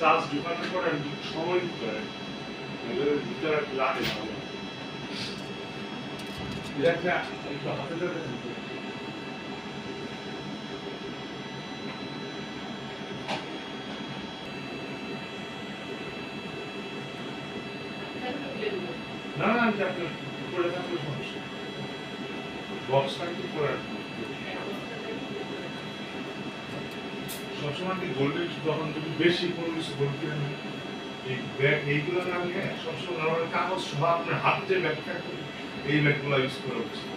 Charge ঢুকানোর পরে একটু সময় দিতে হয় ভিতরে লাগে না না না, আমি আপনার উপরে থাকলে সমস্যা বক্সটা একটু পরে রাখব। সবসময় কি গোল্ডের যখন যদি বেশি, কোনো কিছু গোল্ড কিনে নেন এই ব্যাগ, এইগুলো না নিয়ে সবসময় নর্মাল কাগজ সহ আপনার হাত যে ব্যাগ থাকে এই ব্যাগগুলো ইউজ করে উচিত।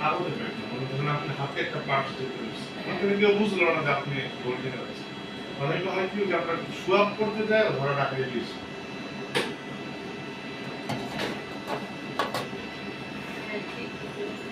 কাগজের ব্যাগ না, মনে করেন আপনি হাতে একটা পার্স যেতে হচ্ছে। কেউ বুঝলো না যে আপনি গোল্ড কিনে যাচ্ছেন অনেকে হয় কি, যে আপনার সোয়াপ করতে যায়, ধরা টাকা দিয়েছে। হ্যাঁ, Thank you.